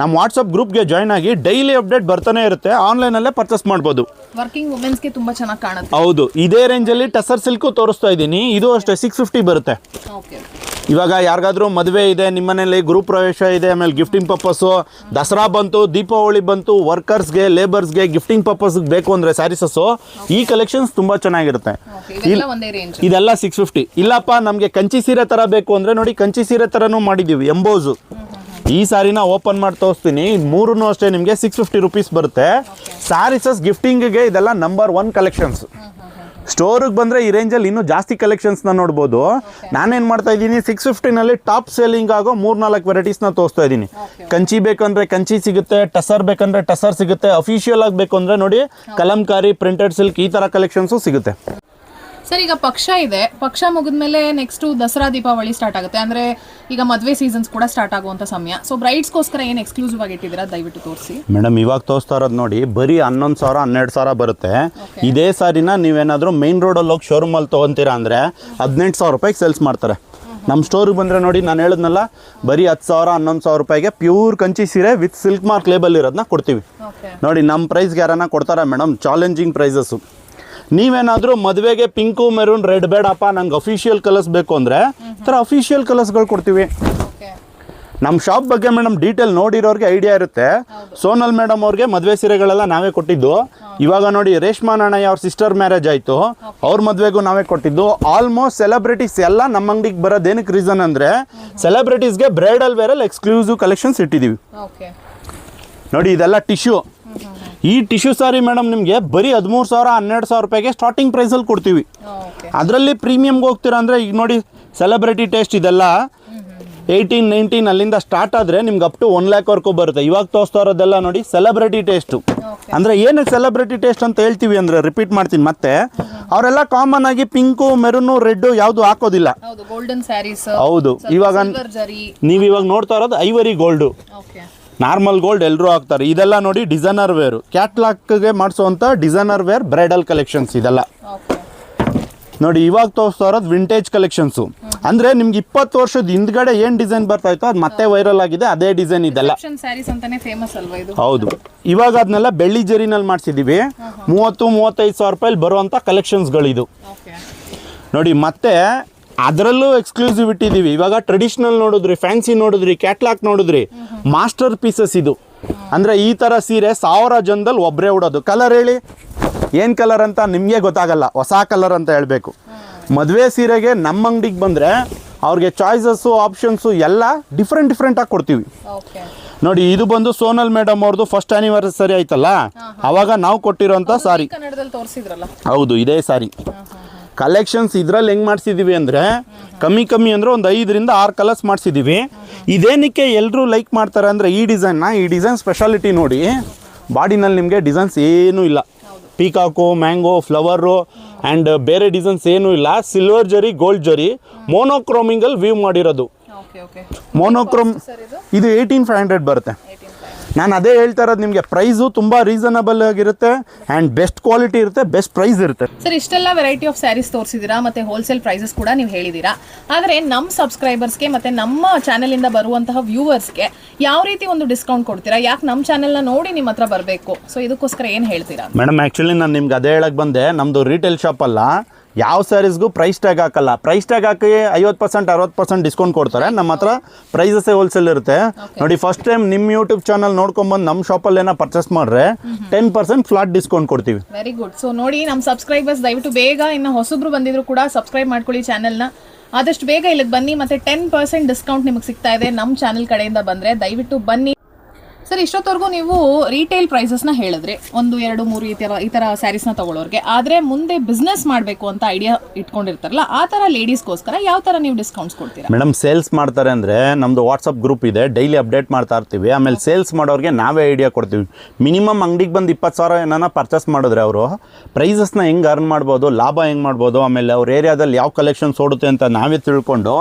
ನಮ್ಮ ವಾಟ್ಸಪ್ ಗ್ರೂಪ್ಗೆ ಜಾಯ್ನ್ ಆಗಿ ಡೈಲಿ ಅಪ್ಡೇಟ್ ಬರ್ತಾನೆ ಇರುತ್ತೆ. ಆನ್ಲೈನಲ್ಲೇ ಪರ್ಚೇಸ್ ಮಾಡ್ಬೋದು.
ವರ್ಕಿಂಗ್ ವುಮೆನ್ಸ್ಗೆ ತುಂಬ ಚೆನ್ನಾಗಿ ಕಾಣುತ್ತೆ.
ಹೌದು. ಇದೇ ರೇಂಜಲ್ಲಿ ಟಸರ್ ಸಿಲ್ಕು ತೋರಿಸ್ತಾ ಇದ್ದೀನಿ. ಇದು ಅಷ್ಟೇ ಸಿಕ್ಸ್ ಫಿಫ್ಟಿ ಬರುತ್ತೆ. ಇವಾಗ ಯಾರಿಗಾದ್ರೂ ಮದುವೆ ಇದೆ ನಿಮ್ಮನೇಲಿ ಗೃಹ ಪ್ರವೇಶ ಇದೆ ಆಮೇಲೆ ಗಿಫ್ಟಿಂಗ್ ಪರ್ಪಸ್ಸು ದಸರಾ ಬಂತು ದೀಪಾವಳಿ ಬಂತು ವರ್ಕರ್ಸ್ಗೆ ಲೇಬರ್ಸ್ಗೆ ಗಿಫ್ಟಿಂಗ್ ಪರ್ಪಸ್ಗೆ ಬೇಕು ಅಂದರೆ ಸ್ಯಾರೀಸಸ್ಸು ಈ ಕಲೆಕ್ಷನ್ಸ್ ತುಂಬ ಚೆನ್ನಾಗಿರುತ್ತೆ.
ಇದೆಲ್ಲ
ಸಿಕ್ಸ್ ಫಿಫ್ಟಿ ಇಲ್ಲಪ್ಪ ನಮಗೆ ಕಂಚಿ ಸೀರೆ ಥರ ಬೇಕು ಅಂದರೆ ನೋಡಿ ಕಂಚಿ ಸೀರೆ ಥರನೂ ಮಾಡಿದ್ದೀವಿ ಎಂಬೋಸು. ಈ ಸಾರಿನ ಓಪನ್ ಮಾಡಿ ತೋರಿಸ್ತೀನಿ ಮೂರೂ ಅಷ್ಟೇ ನಿಮಗೆ ಸಿಕ್ಸ್ ಫಿಫ್ಟಿ ರುಪೀಸ್ ಬರುತ್ತೆ. ಸ್ಯಾರೀಸಸ್ ಗಿಫ್ಟಿಂಗಿಗೆ ಇದೆಲ್ಲ ನಂಬರ್ ಒನ್ ಕಲೆಕ್ಷನ್ಸ್ ಸ್ಟೋರಿಗೆ ಬಂದರೆ ಈ ರೇಂಜಲ್ಲಿ ಇನ್ನೂ ಜಾಸ್ತಿ ಕಲೆಕ್ಷನ್ಸ್ನ ನೋಡ್ಬೋದು. ನಾನೇನು ಮಾಡ್ತಾ ಇದ್ದೀನಿ ಸಿಕ್ಸ್ ಫಿಫ್ಟಿನಲ್ಲಿ ಟಾಪ್ ಸೇಲಿಂಗ್ ಆಗೋ ಮೂರು ನಾಲ್ಕು ವೆರೈಟೀಸ್ನ ತೋರಿಸ್ತಾ ಇದ್ದೀನಿ. ಕಂಚಿ ಬೇಕಂದ್ರೆ ಕಂಚಿ ಸಿಗುತ್ತೆ ಟಸರ್ ಬೇಕಂದ್ರೆ ಟಸರ್ ಸಿಗುತ್ತೆ ಅಫಿಷಿಯಲ್ ಆಗಬೇಕು ಅಂದರೆ ನೋಡಿ ಕಲಂಕಾರಿ ಪ್ರಿಂಟೆಡ್ ಸಿಲ್ಕ್ ಈ ಥರ ಕಲೆಕ್ಷನ್ಸು ಸಿಗುತ್ತೆ.
ಸರ್ ಈಗ ಪಕ್ಷ ಇದೆ. ಪಕ್ಷ ಮುಗಿದ್ಮೇಲೆ ನೆಕ್ಸ್ಟ್ ದಸರಾ ದೀಪಾವಳಿ ಸ್ಟಾರ್ಟ್ ಆಗುತ್ತೆ. ಅಂದ್ರೆ ಈಗ ಮದುವೆ ಸೀಸನ್ಸ್ ಕೂಡ ಸ್ಟಾರ್ಟ್ ಆಗುವಂತ ಸಮಯ. ಸೊ ಬ್ರೈಡ್ಸ್ಗೋಸ್ಕರ ಏನು ಎಕ್ಸ್ಕ್ಲೂಸಿವ್ ಆಗಿ ಇಟ್ಟಿದ್ದೀರಾ? ದಯವಿಟ್ಟು ತೋರಿಸಿ.
ಮೇಡಮ್ ಇವಾಗ ತೋರಿಸ್ತಾ ಇರೋದು ನೋಡಿ ಬರೀ ಹನ್ನೊಂದು ಸಾವಿರ ಹನ್ನೆರಡು ಸಾವಿರ ಬರುತ್ತೆ. ಇದೇ ಸಾರಿನ ನೀವೇನಾದರೂ ಮೈನ್ ರೋಡಲ್ಲಿ ಹೋಗಿ ಶೋರೂಮಲ್ಲಿ ತೊಗೊತೀರಾ ಅಂದರೆ ಹದಿನೆಂಟು ಸಾವಿರ ರೂಪಾಯಿಗೆ ಸೇಲ್ಸ್ ಮಾಡ್ತಾರೆ. ನಮ್ಮ ಸ್ಟೋರಿಗೆ ಬಂದರೆ ನೋಡಿ ನಾನು ಹೇಳಿದ್ನಲ್ಲ ಬರೀ ಹತ್ತು ಸಾವಿರ ಹನ್ನೊಂದು ಸಾವಿರ ರೂಪಾಯಿಗೆ ಪ್ಯೂರ್ ಕಂಚಿ ಸೀರೆ ವಿತ್ ಸಿಲ್ಕ್ ಮಾರ್ಕ್ ಲೇಬಲ್ ಇರೋದನ್ನ ಕೊಡ್ತೀವಿ. ನೋಡಿ ನಮ್ಮ ಪ್ರೈಸ್ಗೆ ಯಾರನ್ನ ಕೊಡ್ತಾರಾ ಮೇಡಮ್? ಚಾಲೆಂಜಿಂಗ್ ಪ್ರೈಸಸ್ಸು ನೀವೇನಾದರೂ ಮದುವೆಗೆ ಪಿಂಕು ಮೆರೂನ್ ರೆಡ್ ಬೇಡಪ್ಪ ನಂಗೆ ಅಫಿಷಿಯಲ್ ಕಲರ್ಸ್ ಬೇಕು ಅಂದರೆ ಥರ ಅಫಿಷಿಯಲ್ ಕಲರ್ಸ್ಗಳು ಕೊಡ್ತೀವಿ. ನಮ್ಮ ಶಾಪ್ ಬಗ್ಗೆ ಮೇಡಮ್ ಡೀಟೇಲ್ ನೋಡಿರೋರಿಗೆ ಐಡಿಯಾ ಇರುತ್ತೆ. ಸೋನಲ್ ಮೇಡಮ್ ಅವ್ರಿಗೆ ಮದುವೆ ಸೀರೆಗಳೆಲ್ಲ ನಾವೇ ಕೊಟ್ಟಿದ್ದು. ಇವಾಗ ನೋಡಿ ರೇಷ್ಮಾ ನಾಣಯ್ಯ ಅವ್ರ ಸಿಸ್ಟರ್ ಮ್ಯಾರೇಜ್ ಆಯಿತು. ಅವ್ರ ಮದುವೆಗೂ ನಾವೇ ಕೊಟ್ಟಿದ್ದು. ಆಲ್ಮೋಸ್ಟ್ ಸೆಲೆಬ್ರಿಟೀಸ್ ಎಲ್ಲ ನಮ್ಮ ಅಂಗಡಿಗೆ ಬರೋದೇನಕ್ಕೆ ರೀಸನ್ ಅಂದರೆ ಸೆಲೆಬ್ರಿಟೀಸ್ಗೆ ಬ್ರೈಡಲ್ ವೇರಲ್ಲಿ ಎಕ್ಸ್ಕ್ಲೂಸಿವ್ ಕಲೆಕ್ಷನ್ಸ್ ಇಟ್ಟಿದ್ದೀವಿ ನೋಡಿ ಇದೆಲ್ಲ ಟಿಶ್ಯೂ ಈ ಟಿಶ್ಯೂ ಸಾರಿ ಮೇಡಮ್ ನಿಮಗೆ ಬರೀ ಹದಿಮೂರು ಸಾವಿರ ಹನ್ನೆರಡು ಸಾವಿರ ರೂಪಾಯಿಗೆ ಸ್ಟಾರ್ಟಿಂಗ್ ಪ್ರೈಸಲ್ಲಿ ಕೊಡ್ತೀವಿ. ಅದರಲ್ಲಿ ಪ್ರೀಮಿಯಮ್ಗೆ ಹೋಗ್ತೀರಾ ಅಂದರೆ ಈಗ ನೋಡಿ ಸೆಲೆಬ್ರಿಟಿ ಟೇಸ್ಟ್ ಇದೆಲ್ಲ ಏಯ್ಟೀನ್ ನೈನ್ಟೀನ್ ಅಲ್ಲಿಂದ ಸ್ಟಾರ್ಟ್ ಆದರೆ ನಿಮ್ಗೆ ಅಪ್ ಟು ಒನ್ ಲ್ಯಾಕ್ವರೆಗೂ ಬರುತ್ತೆ. ಇವಾಗ ತೋರಿಸ್ತಾ ಇರೋದೆಲ್ಲ ನೋಡಿ ಸೆಲೆಬ್ರಿಟಿ ಟೇಸ್ಟು ಅಂದರೆ ಏನು ಸೆಲೆಬ್ರಿಟಿ ಟೇಸ್ಟ್ ಅಂತ ಹೇಳ್ತೀವಿ ಅಂದರೆ ರಿಪೀಟ್ ಮಾಡ್ತೀನಿ ಮತ್ತೆ ಅವರೆಲ್ಲ ಕಾಮನ್ ಆಗಿ ಪಿಂಕು ಮೆರೂನು ರೆಡ್ಡು ಯಾವುದು ಹಾಕೋದಿಲ್ಲ.
ಹೌದು ಗೋಲ್ಡನ್ ಸ್ಯಾರೀಸ್
ಹೌದು. ಇವಾಗ ನೀವು ಇವಾಗ ನೋಡ್ತಾ ಇರೋದು ಐವರಿ ಗೋಲ್ಡು ನಾರ್ಮಲ್ ಗೋಲ್ಡ್ ಎಲ್ಲರೂ ಹಾಕ್ತಾರೆ. ಇದೆಲ್ಲ ನೋಡಿ ಡಿಸೈನರ್ ವೇರು. ಕ್ಯಾಟ್ಲಾಕ್ಗೆ ಮಾಡಿಸುವಂಥ ಡಿಸೈನರ್ ವೇರ್ ಬ್ರೈಡಲ್ ಕಲೆಕ್ಷನ್ಸ್ ಇದೆಲ್ಲ. ನೋಡಿ ಇವಾಗ ತೋರಿಸ್ತಾ ಇರೋದು ವಿಂಟೇಜ್ ಕಲೆಕ್ಷನ್ಸು ಅಂದರೆ ನಿಮ್ಗೆ ಇಪ್ಪತ್ತು ವರ್ಷದ ಹಿಂದ್ಗಡೆ ಏನು ಡಿಸೈನ್ ಬರ್ತಾ ಇತ್ತು ಅದು ಮತ್ತೆ ವೈರಲ್ ಆಗಿದೆ ಅದೇ ಡಿಸೈನ್ ಇದೆಲ್ಲ. ಹೌದು. ಇವಾಗ ಅದನ್ನೆಲ್ಲ ಬೆಳ್ಳಿ ಜರಿನಲ್ಲಿ ಮಾಡಿಸಿದ್ದೀವಿ ಮೂವತ್ತು ಮೂವತ್ತೈದು ಸಾವಿರ ರೂಪಾಯಿ ಬರುವಂಥ ಕಲೆಕ್ಷನ್ಸ್ಗಳಿದು. ನೋಡಿ ಮತ್ತೆ ಅದರಲ್ಲೂ ಎಕ್ಸ್ಕ್ಲೂಸಿವ್ ಇಟ್ಟಿದ್ದೀವಿ ಇವಾಗ ಟ್ರೆಡಿಷ್ನಲ್ ನೋಡಿದ್ರಿ ಫ್ಯಾನ್ಸಿ ನೋಡಿದ್ರಿ ಕ್ಯಾಟ್ಲಾಕ್ ನೋಡಿದ್ರಿ ಮಾಸ್ಟರ್ ಪೀಸಸ್ ಇದು. ಅಂದರೆ ಈ ಥರ ಸೀರೆ ಸಾವಿರ ಜನದಲ್ಲಿ ಒಬ್ಬರೇ ಉಡೋದು. ಕಲರ್ ಹೇಳಿ? ಏನು ಕಲರ್ ಅಂತ ನಿಮಗೆ ಗೊತ್ತಾಗಲ್ಲ. ಹೊಸ ಕಲರ್ ಅಂತ ಹೇಳಬೇಕು. ಮದುವೆ ಸೀರೆಗೆ ನಮ್ಮ ಅಂಗಡಿಗೆ ಬಂದರೆ ಅವ್ರಿಗೆ ಚಾಯ್ಸಸ್ಸು ಆಪ್ಷನ್ಸು ಎಲ್ಲ ಡಿಫ್ರೆಂಟ್ ಡಿಫ್ರೆಂಟಾಗಿ ಕೊಡ್ತೀವಿ. ನೋಡಿ ಇದು ಬಂದು ಸೋನಲ್ ಮೇಡಮ್ ಅವ್ರದ್ದು ಫಸ್ಟ್ ಆನಿವರ್ಸರಿ ಆಯ್ತಲ್ಲ? ಅವಾಗ ನಾವು ಕೊಟ್ಟಿರೋಂಥ ಸಾರಿ ಹೌದು ಇದೇ ಸಾರಿ ಕಲೆಕ್ಷನ್ಸ್ ಇದ್ರಲ್ಲಿ ಹೆಂಗೆ ಮಾಡಿಸಿದ್ದೀವಿ ಅಂದರೆ ಕಮ್ಮಿ ಕಮ್ಮಿ ಅಂದರೆ ಒಂದು ಐದರಿಂದ ಆರು ಕಲರ್ಸ್ ಮಾಡಿಸಿದ್ದೀವಿ ಇದೇನಕ್ಕೆ ಎಲ್ಲರೂ ಲೈಕ್ ಮಾಡ್ತಾರೆ ಅಂದರೆ ಈ ಡಿಸೈನ್ನ ಈ ಡಿಸೈನ್ ಸ್ಪೆಷಾಲಿಟಿ ನೋಡಿ ಬಾಡಿನಲ್ಲಿ ನಿಮಗೆ ಡಿಸೈನ್ಸ್ ಏನೂ ಇಲ್ಲ. ಪೀಕಾಕು ಮ್ಯಾಂಗೋ ಫ್ಲವರು ಆ್ಯಂಡ್ ಬೇರೆ ಡಿಸೈನ್ಸ್ ಏನೂ ಇಲ್ಲ. ಸಿಲ್ವರ್ ಜರಿ ಗೋಲ್ಡ್ ಜರಿ ಮೋನೋಕ್ರೋಮಿಂಗಲ್ಲಿ ವ್ಯೂ ಮಾಡಿರೋದು. ಮೋನೋಕ್ರೋಮ್
ಇದು?
ಏಯ್ಟೀನ್ ಫೈವ್ ಹಂಡ್ರೆಡ್ ಬರುತ್ತೆ. ನಾನು ಅದೇ ಹೇಳ್ತಾ ಇರೋದು ನಿಮಗೆ ಪ್ರೈಸು ತುಂಬ ರೀಸನಬಲ್ ಆಗಿರುತ್ತೆ ಆ್ಯಂಡ್ ಬೆಸ್ಟ್ ಕ್ವಾಲಿಟಿ ಇರುತ್ತೆ ಬೆಸ್ಟ್ ಪ್ರೈಸ್ ಇರುತ್ತೆ.
ಸರ್ ಇಷ್ಟೆಲ್ಲ ವೆರೈಟಿ ಆಫ್ ಸ್ಯಾರೀಸ್ ತೋರಿಸಿದ್ದೀರಾ ಮತ್ತು ಹೋಲ್ಸೇಲ್ ಪ್ರೈಸಸ್ ಕೂಡ ನೀವು ಹೇಳಿದ್ದೀರಾ? ಆದರೆ ನಮ್ಮ ಸಬ್ಸ್ಕ್ರೈಬರ್ಸ್ಗೆ ಮತ್ತು ನಮ್ಮ ಚಾನಲಿಂದ ಬರುವಂತಹ ವ್ಯೂವರ್ಸ್ಗೆ ಯಾವ ರೀತಿ ಒಂದು ಡಿಸ್ಕೌಂಟ್ ಕೊಡ್ತೀರಾ? ಯಾಕೆ ನಮ್ಮ ಚಾನೆಲ್ನ ನೋಡಿ ನಿಮ್ಮ ಹತ್ರ ಬರಬೇಕು? ಸೊ ಇದಕ್ಕೋಸ್ಕರ ಏನು ಹೇಳ್ತೀರಾ?
ಮೇಡಮ್ ಆ್ಯಕ್ಚುಲಿ ನಾನು ನಿಮ್ಗೆ ಅದೇ ಹೇಳಕ್ಕೆ ಬಂದೆ ನಮ್ಮದು ರಿಟೇಲ್ ಶಾಪ್ ಅಲ್ಲ. ಯಾವ ಸ್ಯಾರೀಸ್ಗೂ ಪ್ರೈಸ್ ಟ್ಯಾಗ್ ಹಾಕಲ್ಲ. ಪ್ರೈಸ್ ಟ್ಯಾಗ್ ಹಾಕಿ ಐವತ್ತು ಪರ್ಸೆಂಟ್ ಅರವತ್ತು ಪರ್ಸೆಂಟ್ ಡಿಸ್ಕೌಂಟ್ ಕೊಡ್ತಾರೆ. ನಮ್ಮ ಹತ್ರ ಪ್ರೈಸಸ್ಸೇ ಹೋಲ್ಸೇಲ್ ಇರುತ್ತೆ. ನೋಡಿ ಫಸ್ಟ್ ಟೈಮ್ ನಿಮ್ಮ ಯೂಟ್ಯೂಬ್ ಚಾನಲ್ ನೋಡ್ಕೊಂಬಂದು ನಮ್ಮ ಶಾಪಲ್ಲಿ ಏನೋ ಪರ್ಚೇಸ್ ಮಾಡ್ರೆ ಟೆನ್ ಪರ್ಸೆಂಟ್ ಫ್ಲಾಟ್ ಡಿಸ್ಕೌಂಟ್ ಕೊಡ್ತೀವಿ.
ವೆರಿ ಗುಡ್ ಸೊ ನೋಡಿ ನಮ್ಮ ಸಬ್ಸ್ಕ್ರೈಬರ್ಸ್ ದಯವಿಟ್ಟು ಬೇಗ ಇನ್ನು ಹೊಸಬ್ರು ಬಂದಿದ್ರು ಕೂಡ ಸಬ್ಸ್ಕ್ರೈಬ್ ಮಾಡ್ಕೊಳ್ಳಿ ಚಾನೆಲ್ನ ಆದಷ್ಟು ಬೇಗ ಇಲ್ಲಿಗೆ ಬನ್ನಿ ಮತ್ತೆ ಟೆನ್ ಪರ್ಸೆಂಟ್ ಡಿಸ್ಕೌಂಟ್ ನಿಮಗೆ ಸಿಗ್ತಾ ಇದೆ ನಮ್ಮ ಚಾನೆಲ್ ಕಡೆಯಿಂದ ಬಂದರೆ. ದಯವಿಟ್ಟು ಬನ್ನಿ. ಸರ್, ಇಷ್ಟೊತ್ತವರೆಗೂ ನೀವು ರಿಟೇಲ್ ಪ್ರೈಸಸ್ನ ಹೇಳಿದ್ರೆ. ಒಂದು, ಎರಡು, ಮೂರು ಈ ಥರ ಈ ಥರ ಸ್ಯಾರೀಸ್ನ ತೊಗೊಳ್ಳೋರಿಗೆ. ಆದರೆ ಮುಂದೆ ಬಿಸ್ನೆಸ್ ಮಾಡಬೇಕು ಅಂತ ಐಡಿಯಾ ಇಟ್ಕೊಂಡಿರ್ತಾರಲ್ಲ, ಆ ಥರ ಲೇಡೀಸ್ಗೋಸ್ಕರ ಯಾವ ಥರ ನೀವು ಡಿಸ್ಕೌಂಟ್ಸ್ ಕೊಡ್ತೀರಾ?
ಮೇಡಮ್ ಸೇಲ್ಸ್ ಮಾಡ್ತಾರೆ ಅಂದರೆ ನಮ್ಮದು ವಾಟ್ಸಪ್ ಗ್ರೂಪ್ ಇದೆ ಡೈಲಿ ಅಪ್ಡೇಟ್ ಮಾಡ್ತಾ ಇರ್ತೀವಿ. ಆಮೇಲೆ ಸೇಲ್ಸ್ ಮಾಡೋರಿಗೆ ನಾವೇ ಐಡಿಯಾ ಕೊಡ್ತೀವಿ. ಮಿನಿಮಮ್ ಅಂಗಡಿಗೆ ಬಂದು ಇಪ್ಪತ್ತು ಸಾವಿರ ಏನಾನ ಪರ್ಚೇಸ್ ಮಾಡಿದ್ರೆ ಅವರು ಪ್ರೈಸಸ್ನ ಹೆಂಗೆ ಅರ್ನ್ ಮಾಡ್ಬೋದು, ಲಾಭ ಹೆಂಗೆ ಮಾಡ್ಬೋದು, ಆಮೇಲೆ ಅವ್ರ ಏರಿಯಾದಲ್ಲಿ ಯಾವ ಕಲೆಕ್ಷನ್ಸ್ ಓಡುತ್ತೆ ಅಂತ ನಾವೇ ತಿಳ್ಕೊಂಡು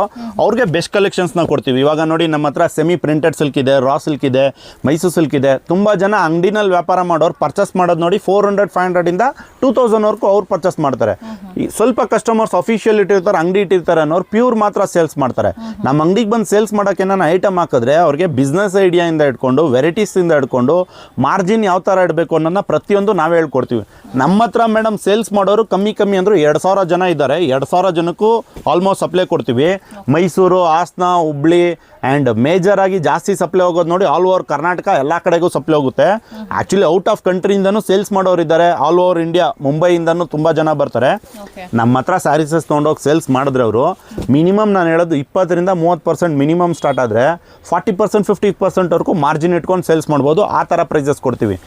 ಅವ್ರಿಗೆ ಬೆಸ್ಟ್ ಕಲೆಕ್ಷನ್ಸ್ನ ಕೊಡ್ತೀವಿ. ಇವಾಗ ನೋಡಿ ನಮ್ಮ ಹತ್ರ ಸೆಮಿ ಪ್ರಿಂಟೆಡ್ ಸಿಲ್ಕ್ ಇದೆ ರಾ ಸಿಲ್ಕ್ ಇದೆ ಮೈಸೂರು ಸಿಲ್ಕ್ ಇದೆ. ತುಂಬ ಜನ ಅಂಗಡಿನಲ್ಲಿ ವ್ಯಾಪಾರ ಮಾಡೋರು ಪರ್ಚೇಸ್ ಮಾಡೋದು ನೋಡಿ ಫೋರ್ ಹಂಡ್ರೆಡ್ ಫೈವ್ ಹಂಡ್ರೆಡಿಂದ ಟೂ ತೌಸಂಡ್ವರೆಗೂ ಅವ್ರು ಪರ್ಚೇಸ್ ಮಾಡ್ತಾರೆ. ಈ ಸ್ವಲ್ಪ ಕಸ್ಟಮರ್ಸ್ ಅಫಿಷಿಯಲ್ ಇಟ್ಟಿರ್ತಾರೆ, ಅಂಗಡಿ ಇಟ್ಟಿರ್ತಾರೆ ಅನ್ನೋರು ಪ್ಯೂರ್ ಮಾತ್ರ ಸೇಲ್ಸ್ ಮಾಡ್ತಾರೆ. ನಮ್ಮ ಅಂಗಡಿಗೆ ಬಂದು ಸೇಲ್ಸ್ ಮಾಡೋಕೆ ನಾನು ಐಟಮ್ ಹಾಕಿದ್ರೆ ಅವ್ರಿಗೆ ಬಿಸ್ನೆಸ್ ಐಡಿಯಾಯಿಂದ ಇಟ್ಕೊಂಡು ವೆರೈಟೀಸಿಂದ ಇಟ್ಕೊಂಡು ಮಾರ್ಜಿನ್ ಯಾವ ಥರ ಇಡಬೇಕು ಅನ್ನೋದನ್ನ ಪ್ರತಿಯೊಂದು ನಾವು ಹೇಳ್ಕೊಡ್ತೀವಿ. ನಮ್ಮ ಹತ್ರ ಮೇಡಮ್ ಸೇಲ್ಸ್ ಮಾಡೋರು ಕಮ್ಮಿ ಕಮ್ಮಿ ಅಂದರೂ ಎರಡು ಸಾವಿರ ಜನ ಇದ್ದಾರೆ. ಎರಡು ಸಾವಿರ ಜನಕ್ಕೂ ಆಲ್ಮೋಸ್ಟ್ ಸಪ್ಲೈ ಕೊಡ್ತೀವಿ. ಮೈಸೂರು ಹಾಸನ ಹುಬ್ಳಿ ಆ್ಯಂಡ್ ಮೇಜರ್ ಆಗಿ ಜಾಸ್ತಿ ಸಪ್ಲೈ ಹೋಗೋದು ನೋಡಿ ಆಲ್ ಓವರ್ ಕರ್ನಾಟಕ ಎಲ್ಲ ಕಡೆಗೂ ಸಪ್ಲೈ ಹೋಗುತ್ತೆ. ಆ್ಯಕ್ಚುಲಿ ಔಟ್ ಆಫ್ ಕಂಟ್ರಿಯಿಂದನೂ ಸೇಲ್ಸ್ ಮಾಡೋರು ಇದ್ದಾರೆ. ಆಲ್ ಓವರ್ ಇಂಡಿಯಾ ಮುಂಬೈಯಿಂದನೂ ತುಂಬ ಜನ ಬರ್ತಾರೆ. ನಮ್ಮ ಹತ್ರ ಸ್ಯಾರೀಸಸ್ ತೊಗೊಂಡೋಗಿ ಸೇಲ್ಸ್ ಮಾಡಿದ್ರೆ ಅವರು ಮಿನಿಮಮ್ ನಾನು ಹೇಳೋದು ಇಪ್ಪತ್ತರಿಂದ ಮೂವತ್ತು ಪರ್ಸೆಂಟ್ ಮಿನಿಮಮ್ ಸ್ಟಾರ್ಟ್ ಆದರೆ ಫಾರ್ಟಿ ಪರ್ಸೆಂಟ್ ಫಿಫ್ಟಿ ಪರ್ಸೆಂಟ್ವರೆಗೂ ಮಾರ್ಜಿನ್ ಇಟ್ಕೊಂಡು ಸೇಲ್ಸ್ ಮಾಡ್ಬೋದು. ಆ ಥರ ಪ್ರೈಸಸ್ ಕೊಡ್ತೀವಿ.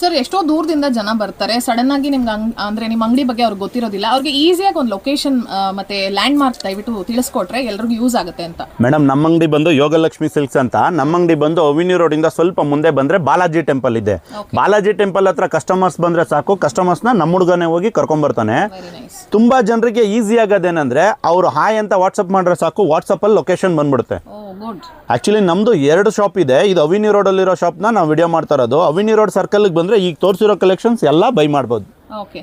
ಸರ್ ಎಷ್ಟೋ ದೂರದಿಂದ ಜನ ಬರ್ತಾರೆ. ಸಡನ್ ಆಗಿ ನಿಮ್ಗೆ ಅಂಗ್ ಅಂದ್ರೆ ನಿಮ್ಮ ಅಂಗಡಿ ಬಗ್ಗೆ ಅವ್ರಿಗೆ ಗೊತ್ತಿರೋದಿಲ್ಲ. ಅವ್ರಿಗೆ ಈಸಿಯಾಗಿ ಒಂದು ಲೊಕೇಶನ್ ಮತ್ತೆ ಲ್ಯಾಂಡ್ ಮಾರ್ಕ್ ದಯವಿಟ್ಟು ತಿಳಿಸ್ಕೊಟ್ರೆ ಎಲ್ರಿಗೂ ಯೂಸ್ ಆಗುತ್ತೆ ಅಂತ.
ಮೇಡಮ್ ನಮ್ಮ ಅಂಗಡಿ ಬಂದು ಯೋಗಲಕ್ಷ್ಮಿ ಸಿಲ್ಕ್ಸ್ ಅಂತ. ನಮ್ಮ ಅಂಗಡಿ ಬಂದು ಅವಿನ್ಯೂ ರೋಡಿಂದ ಸ್ವಲ್ಪ ಮುಂದೆ ಬಂದ್ರೆ ಬಾಲಾಜಿ ಟೆಂಪಲ್ ಇದೆ. ಬಾಲಾಜಿ ಟೆಂಪಲ್ ಹತ್ರ ಕಸ್ಟಮರ್ಸ್ ಬಂದ್ರೆ ಸಾಕು. ಕಸ್ಟಮರ್ಸ್ನ ನಮ್ಮ ಹುಡುಗನೇ ಹೋಗಿ
ಕರ್ಕೊಂಡ್ ಬರ್ತಾನೆ.
ತುಂಬಾ ಜನರಿಗೆ ಈಸಿ ಆಗೋದೇನೆಂದರೆ ಅವರು ಹಾಯ್ ಅಂತ ವಾಟ್ಸಪ್ ಮಾಡಿದ್ರೆ ಸಾಕು. ವಾಟ್ಸಪ್ಪಲ್ಲಿ ಲೊಕೇಶನ್ ಬಂದ್ಬಿಡುತ್ತೆ. ಆ್ಯಕ್ಚುಲಿ ನಮ್ಮದು ಎರಡು ಶಾಪ್ ಇದೆ. ಇದು ಅವಿನಿ ರೋಡಲ್ಲಿರೋ ಶಾಪ್ನ ನಾವು ವಿಡಿಯೋ ಮಾಡ್ತಾ ಇರೋದು. ಅವಿನಿ ರೋಡ್ ಸರ್ಕಲ್ಗೆ ಬಂದರೆ ಈಗ ತೋರಿಸಿರೋ ಕಲೆಕ್ಷನ್ಸ್ ಎಲ್ಲ ಬೈ ಮಾಡ್ಬೋದು.
ಓಕೆ